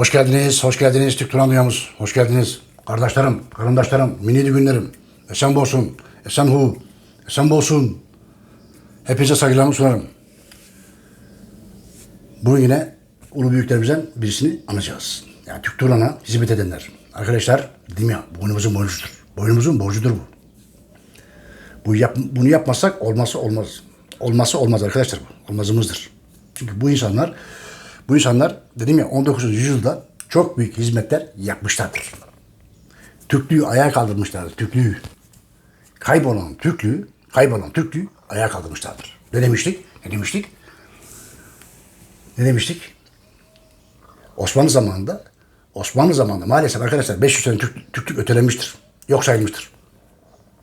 Hoş geldiniz, hoş geldiniz Türk Turan Dünyamız. Hoş geldiniz. Kardeşlerim, karındaşlarım, minidi günlerim. Esen olsun, esen hu, esen olsun. Hepinize saygılarımı sunarım. Bugün yine ulu büyüklerimizden birisini anacağız. Yani Türk Turan'a hizmet edenler. Arkadaşlar dedim ya boynumuzun borcudur. Boynumuzun borcudur bu. Bu yap, bunu yapmazsak olması olmaz. Olması olmaz arkadaşlar bu. Olmazımızdır. Çünkü bu insanlar bu insanlar dedim ya 19. yüzyılda çok büyük hizmetler yapmışlardır. Türklüğü ayağa kaldırmışlardır. Türklüğü. Kaybolan Türklüğü, kaybolan Türklüğü ayağa kaldırmışlardır. Ne demiştik? Ne demiştik? Ne demiştik? Osmanlı zamanında Osmanlı zamanında maalesef arkadaşlar 500 sene Türk, Türklük ötelenmiştir. Yok sayılmıştır.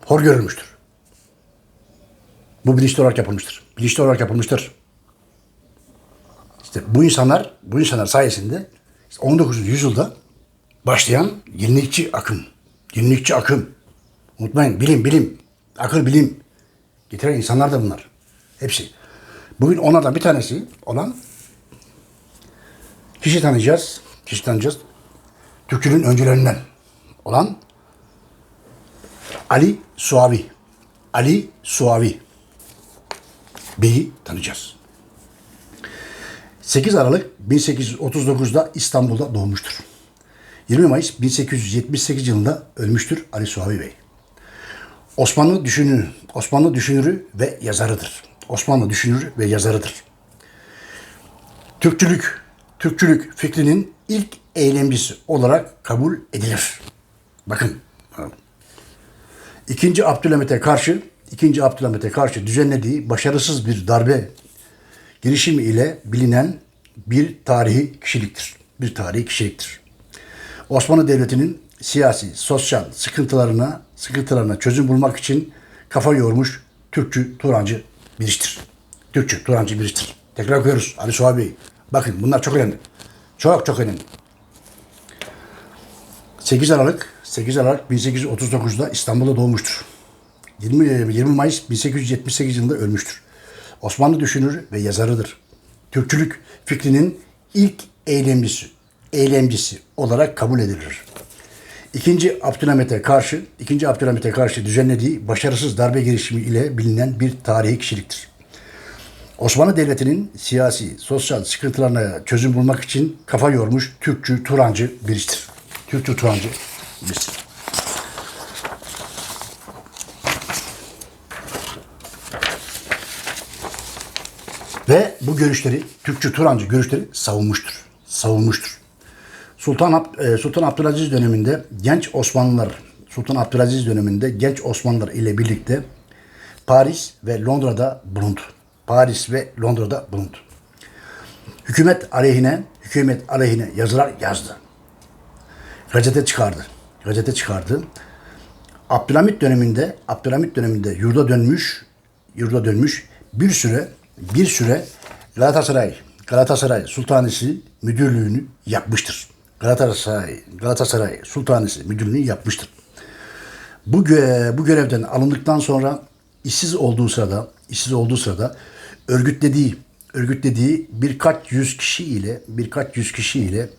Hor görülmüştür. Bu bilinçli olarak yapılmıştır. Bilinçli olarak yapılmıştır. İşte bu insanlar, bu insanlar sayesinde işte 19. yüzyılda başlayan yenilikçi akım, yenilikçi akım. Unutmayın bilim, bilim, akıl, bilim getiren insanlar da bunlar. Hepsi. Bugün onlardan bir tanesi olan kişi tanıyacağız. Kişi tanıyacağız. Türkçülüğün öncülerinden olan Ali Suavi. Ali Suavi. Bey'i tanıyacağız. 8 Aralık 1839'da İstanbul'da doğmuştur. 20 Mayıs 1878 yılında ölmüştür Ali Suavi Bey. Osmanlı düşünürü, Osmanlı düşünürü ve yazarıdır. Osmanlı düşünürü ve yazarıdır. Türkçülük, Türkçülük fikrinin ilk eylemcisi olarak kabul edilir. Bakın. İkinci Abdülhamit'e karşı, ikinci Abdülhamit'e karşı düzenlediği başarısız bir darbe girişimi ile bilinen bir tarihi kişiliktir. Bir tarihi kişiliktir. Osmanlı Devleti'nin siyasi, sosyal sıkıntılarına, sıkıntılarına çözüm bulmak için kafa yormuş Türkçü, Turancı birisidir. Türkçü, Turancı birisidir. Tekrar okuyoruz Ali Suavi Bey. Bakın bunlar çok önemli. Çok çok önemli. 8 Aralık 8 Aralık 1839'da İstanbul'da doğmuştur. 20, 20 Mayıs 1878 yılında ölmüştür. Osmanlı düşünür ve yazarıdır. Türkçülük fikrinin ilk eylemcisi, eylemcisi olarak kabul edilir. İkinci Abdülhamit'e karşı, ikinci Abdülhamit'e karşı düzenlediği başarısız darbe girişimi ile bilinen bir tarihi kişiliktir. Osmanlı Devleti'nin siyasi, sosyal sıkıntılarına çözüm bulmak için kafa yormuş Türkçü, Turancı birisidir. Türkçü, Turancı birisidir. Ve bu görüşleri, Türkçü, Turancı görüşleri savunmuştur. Savunmuştur. Sultan, Ab- e, Sultan Abdülaziz döneminde genç Osmanlılar, Sultan Abdülaziz döneminde genç Osmanlılar ile birlikte Paris ve Londra'da bulundu. Paris ve Londra'da bulundu. Hükümet aleyhine, hükümet aleyhine yazılar yazdı. Gazete çıkardı. Gazete çıkardı. Abdülhamit döneminde, Abdülhamit döneminde yurda dönmüş, yurda dönmüş bir süre, bir süre Galatasaray, Galatasaray Sultanisi müdürlüğünü yapmıştır. Galatasaray, Galatasaray Sultanisi müdürlüğünü yapmıştır. Bu, gö- bu görevden alındıktan sonra işsiz olduğu sırada, işsiz olduğu sırada örgütlediği, örgütlediği birkaç yüz kişi ile birkaç yüz kişi ile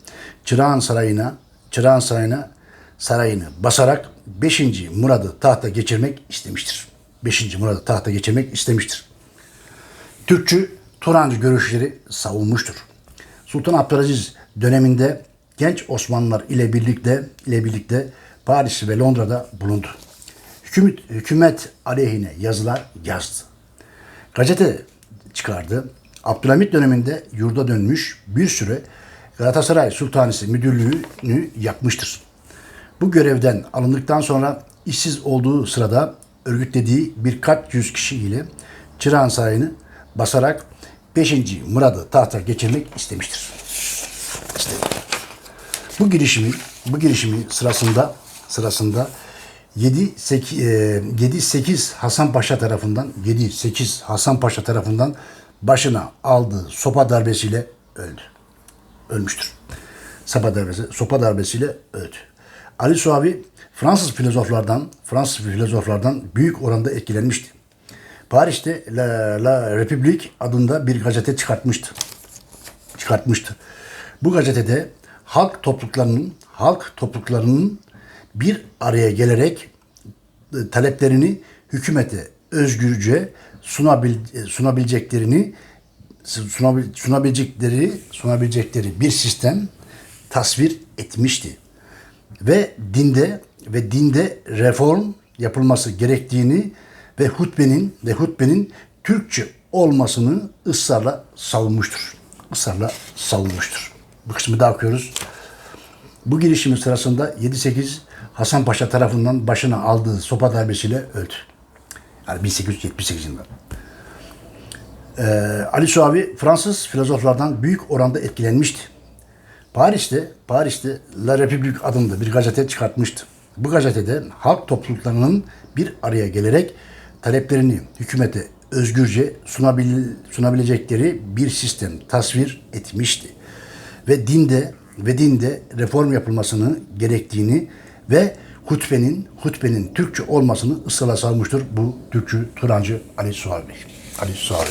Çırağan Sarayı'na, Çırağan Sarayı'na sarayını basarak 5. Murad'ı tahta geçirmek istemiştir. 5. Murad'ı tahta geçirmek istemiştir. Türkçü Turancı görüşleri savunmuştur. Sultan Abdülaziz döneminde genç Osmanlılar ile birlikte ile birlikte Paris ve Londra'da bulundu. Hükümet, hükümet aleyhine yazılar yazdı. Gazete çıkardı. Abdülhamit döneminde yurda dönmüş bir süre Galatasaray Sultanisi müdürlüğünü yapmıştır. Bu görevden alındıktan sonra işsiz olduğu sırada örgütlediği birkaç yüz kişi ile Çırağan Sarayı'nı basarak 5. Murad'ı tahta geçirmek istemiştir. İşte bu girişimi bu girişimi sırasında sırasında 7 8 7 8 Hasan Paşa tarafından 7 8 Hasan Paşa tarafından başına aldığı sopa darbesiyle öldü. Ölmüştür. Sopa darbesi, sopa darbesiyle öldü. Ali Suavi Fransız filozoflardan Fransız filozoflardan büyük oranda etkilenmişti. Paris'te La, La République adında bir gazete çıkartmıştı. Çıkartmıştı. Bu gazetede halk topluluklarının halk topluluklarının bir araya gelerek e, taleplerini hükümete özgürce sunabil, e, sunabileceklerini sunabil, sunabilecekleri sunabilecekleri bir sistem tasvir etmişti. Ve dinde ve dinde reform yapılması gerektiğini ve hutbenin ve hutbenin Türkçe olmasını ısrarla savunmuştur. Israrla savunmuştur. Bu kısmı da okuyoruz. Bu girişimin sırasında 7-8 Hasan Paşa tarafından başına aldığı sopa darbesiyle öldü. Yani 1878 yılında. Ee, Ali Suavi Fransız filozoflardan büyük oranda etkilenmişti. Paris'te, Paris'te La République adında bir gazete çıkartmıştı. Bu gazetede halk topluluklarının bir araya gelerek taleplerini hükümete özgürce sunabil, sunabilecekleri bir sistem tasvir etmişti. Ve dinde ve dinde reform yapılmasını gerektiğini ve hutbenin hutbenin Türkçe olmasını ısrarla savmuştur bu Türkçü Turancı Ali Suavi. Ali Suavi.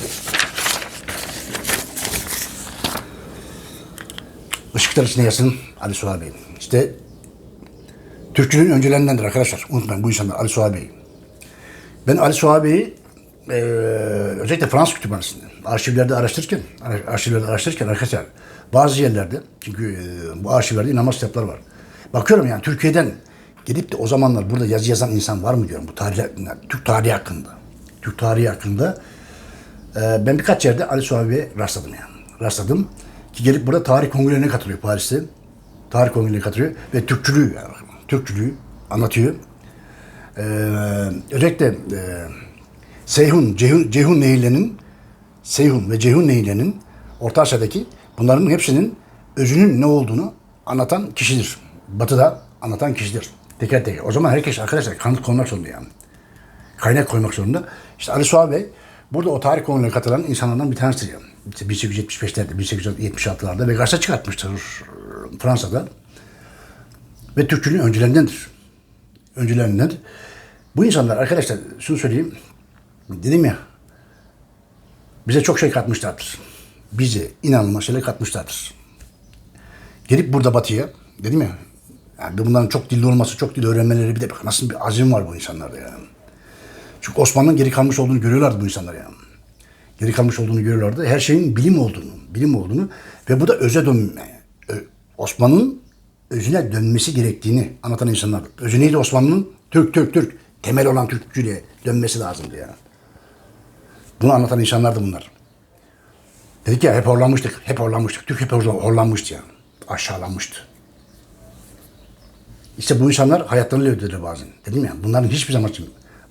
Işıklar içinde yatsın Ali Suavi. İşte Türkçünün öncelerindendir arkadaşlar. Unutmayın bu insanlar Ali Suavi. Ben Ali Suavi Bey'i eee, özellikle Fransız kütüphanesinde arşivlerde araştırırken arşivlerde araştırırken arkadaşlar bazı yerlerde çünkü eee, bu arşivlerde inanılmaz kitaplar var. Bakıyorum yani Türkiye'den gelip de o zamanlar burada yazı yazan insan var mı diyorum bu tarih yani Türk tarihi hakkında. Türk tarihi hakkında ee, ben birkaç yerde Ali Suavi Bey'e rastladım yani. Rastladım. Ki gelip burada tarih kongrelerine katılıyor Paris'te. Tarih kongrelerine katılıyor ve Türkçülüğü yani, Türkçülüğü anlatıyor. Ee, özellikle e, Seyhun, Ceyhun, Ceyhun nehirlerinin Seyhun ve Ceyhun nehirlerinin Orta Asya'daki bunların hepsinin özünün ne olduğunu anlatan kişidir. Batı'da anlatan kişidir. Teker teker. O zaman herkes arkadaşlar kanıt koymak zorunda yani kaynak koymak zorunda. İşte Ali Suavi Bey burada o tarih konularına katılan insanlardan bir tanesidir. Yani. İşte 1875'lerde, 1876'larda ve gazete çıkartmıştır Fransa'da. Ve Türkçülüğün öncülerindendir. Öncülerindendir. Bu insanlar arkadaşlar şunu söyleyeyim. Dedim ya bize çok şey katmışlardır. Bize inanılmaz şeyler katmışlardır. Gelip burada batıya dedim ya yani bunların çok dilli olması, çok dil öğrenmeleri bir de bak nasıl bir azim var bu insanlarda yani. Çünkü Osmanlı'nın geri kalmış olduğunu görüyorlardı bu insanlar yani. Geri kalmış olduğunu görüyorlardı. Her şeyin bilim olduğunu, bilim olduğunu ve bu da öze dönme. Osmanlı'nın özüne dönmesi gerektiğini anlatan insanlar. Özü neydi Osmanlı'nın? Türk, Türk, Türk. Temel olan Türkçülüğe dönmesi lazımdı yani. Bunu anlatan insanlardı bunlar. Dedik ya hep horlanmıştık, hep horlanmıştık. Türk hep horla- horlanmıştı yani. Aşağılanmıştı. İşte bu insanlar hayatlarını ödediler bazen. Dedim ya bunların hiçbir zaman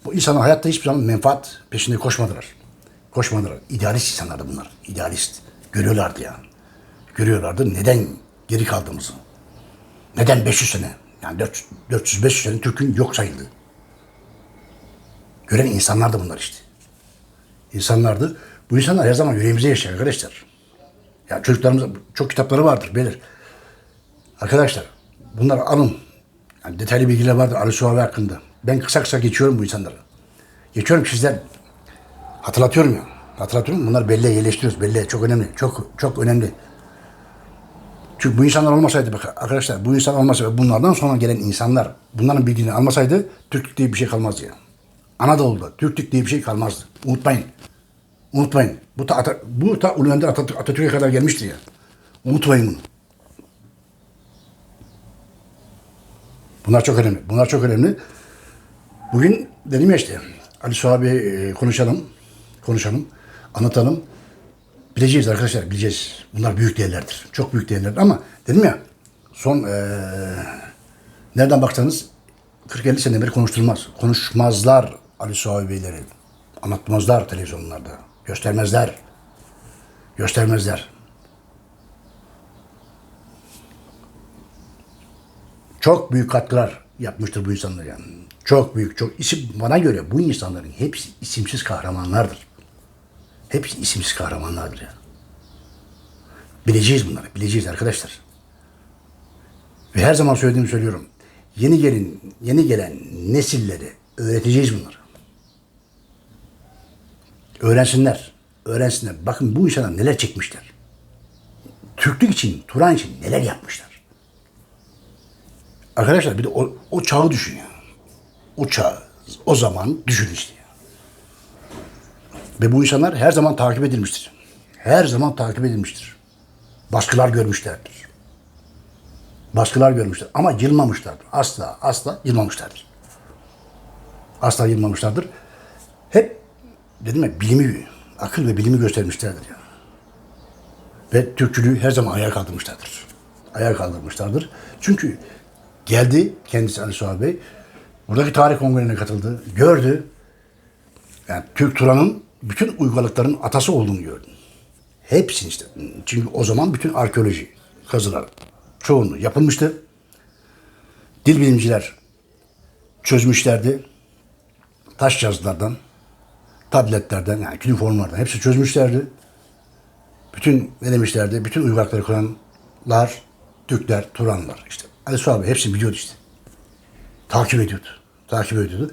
bu insanlar hayatta hiçbir zaman menfaat peşinde koşmadılar. Koşmadılar. İdealist insanlardı bunlar. İdealist. Görüyorlardı yani. Görüyorlardı neden geri kaldığımızı. Neden 500 sene? Yani 400-500 sene Türk'ün yok sayıldı. Gören insanlardı bunlar işte. İnsanlardı. Bu insanlar her zaman yüreğimize yaşıyor arkadaşlar. Ya çocuklarımız çok kitapları vardır beyler. Arkadaşlar bunları alın. Yani detaylı bilgiler vardır Ali Suavi hakkında. Ben kısa kısa geçiyorum bu insanları. Geçiyorum sizler hatırlatıyorum ya. Hatırlatıyorum. Bunları belleğe yerleştiriyoruz. Belleğe çok önemli. Çok çok önemli. Çünkü bu insanlar olmasaydı bak arkadaşlar bu insan olmasaydı bunlardan sonra gelen insanlar bunların bilgilerini almasaydı Türklük diye bir şey kalmazdı ya. Anadolu'da Türklük diye bir şey kalmazdı. Unutmayın. Unutmayın. Bu ta, bu ta Ulu Önder Atatürk, Atatürk'e kadar gelmiştir ya. Unutmayın bunu. Bunlar çok önemli. Bunlar çok önemli. Bugün dedim ya işte Ali Suabi e, konuşalım. Konuşalım. Anlatalım. Bileceğiz arkadaşlar bileceğiz. Bunlar büyük değerlerdir. Çok büyük değerlerdir ama dedim ya son e, nereden baksanız 40-50 sene beri konuşturulmaz. Konuşmazlar Ali Suavi Beyleri. Anlatmazlar televizyonlarda. Göstermezler. Göstermezler. Çok büyük katkılar yapmıştır bu insanlar yani. Çok büyük, çok isim bana göre bu insanların hepsi isimsiz kahramanlardır. Hepsi isimsiz kahramanlardır yani. Bileceğiz bunları, bileceğiz arkadaşlar. Ve her zaman söylediğimi söylüyorum. Yeni gelin, yeni gelen nesillere öğreteceğiz bunları. Öğrensinler, öğrensinler. Bakın bu insanlar neler çekmişler. Türklük için, Turan için neler yapmışlar. Arkadaşlar bir de o, o çağı düşün ya. O çağı, o zaman düşün işte. Ve bu insanlar her zaman takip edilmiştir. Her zaman takip edilmiştir. Baskılar görmüşlerdir. Baskılar görmüşler ama yılmamışlardır. Asla asla yılmamışlardır. Asla yılmamışlardır. Hep dedim ya bilimi, akıl ve bilimi göstermişlerdir ya. Ve Türkçülüğü her zaman ayağa kaldırmışlardır. Ayağa kaldırmışlardır. Çünkü geldi kendisi Ali Suha Bey. Buradaki tarih kongrelerine katıldı. Gördü. Yani Türk Turan'ın bütün uygarlıkların atası olduğunu gördü. Hepsini işte. Çünkü o zaman bütün arkeoloji kazılar çoğunluğu yapılmıştı. Dil bilimciler çözmüşlerdi. Taş yazılardan, tabletlerden, yani künüformlardan hepsi çözmüşlerdi. Bütün ne demişlerdi? Bütün uygarlıkları kuranlar, Türkler, Turanlar işte. Ali Suha Bey hepsini biliyordu işte. Takip ediyordu. Takip ediyordu.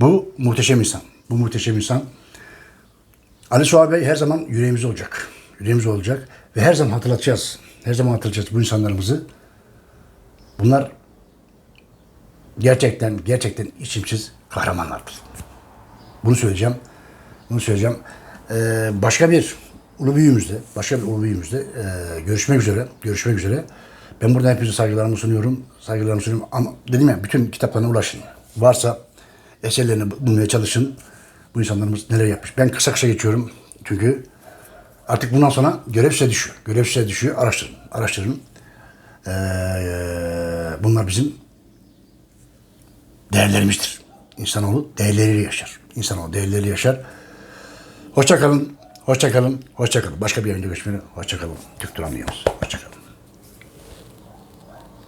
Bu muhteşem insan. Bu muhteşem insan. Ali Suha Bey her zaman yüreğimizde olacak. Yüreğimizde olacak. Ve her zaman hatırlatacağız. Her zaman hatırlatacağız bu insanlarımızı. Bunlar gerçekten gerçekten içimsiz kahramanlardır. Bunu söyleyeceğim. Bunu söyleyeceğim. Ee, başka bir ulu büyüğümüzde, başka bir ulu büyüğümüzde ee, görüşmek üzere. Görüşmek üzere. Ben burada hepinize saygılarımı sunuyorum. Saygılarımı sunuyorum. Ama dedim ya bütün kitaplarına ulaşın. Varsa eserlerini bulmaya çalışın. Bu insanlarımız neler yapmış. Ben kısa kısa geçiyorum. Çünkü artık bundan sonra görev size düşüyor. Görev size düşüyor. Araştırın. Araştırın. Ee, bunlar bizim değerlerimizdir. İnsanoğlu değerleriyle yaşar. İnsanoğlu değerleriyle yaşar. Hoşça kalın. Hoşça kalın. Hoşça kalın. Başka bir yayında görüşmek üzere. Hoşça kalın. Türk Duran Hoşça kalın.